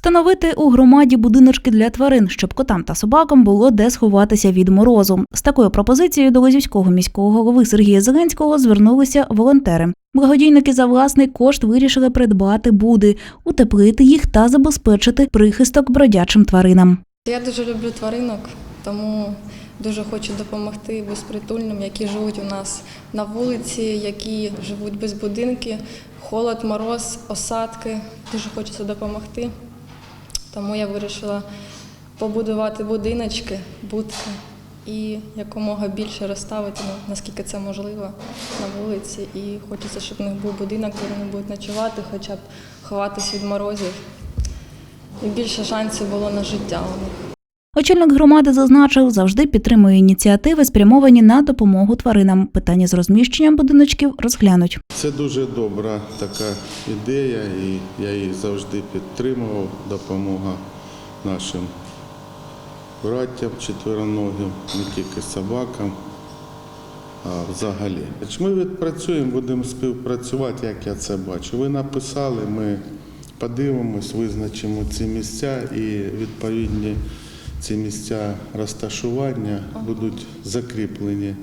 Встановити у громаді будиночки для тварин, щоб котам та собакам було де сховатися від морозу. З такою пропозицією до Лозівського міського голови Сергія Зеленського звернулися волонтери. Благодійники за власний кошт вирішили придбати буди, утеплити їх та забезпечити прихисток бродячим тваринам. Я дуже люблю тваринок, тому дуже хочу допомогти безпритульним, які живуть у нас на вулиці, які живуть без будинки, холод, мороз, осадки. Дуже хочеться допомогти. Тому я вирішила побудувати будиночки, будки і якомога більше розставити, ну, наскільки це можливо, на вулиці. І хочеться, щоб в них був будинок, де вони будуть ночувати, хоча б ховатись від морозів. І більше шансів було на життя у них. Очільник громади зазначив, завжди підтримує ініціативи, спрямовані на допомогу тваринам. Питання з розміщенням будиночків розглянуть. Це дуже добра така ідея, і я її завжди підтримував. Допомога нашим братям четвероногим, не тільки собакам, а взагалі. Ми відпрацюємо, будемо співпрацювати, як я це бачу. Ви написали, ми подивимось, визначимо ці місця і відповідні ці місця розташування будуть закріплені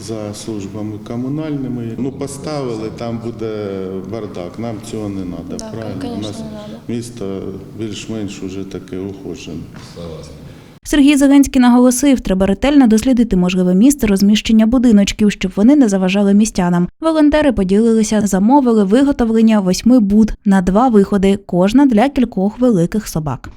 за службами комунальними. Ну, поставили, там буде бардак. Нам цього не треба, Так, правильно? У нас місто більш-менш уже таке ухожене. Сергій Зеленський наголосив, треба ретельно дослідити можливе місце розміщення будиночків, щоб вони не заважали містянам. Волонтери поділилися, замовили виготовлення восьми буд на два виходи, кожна для кількох великих собак.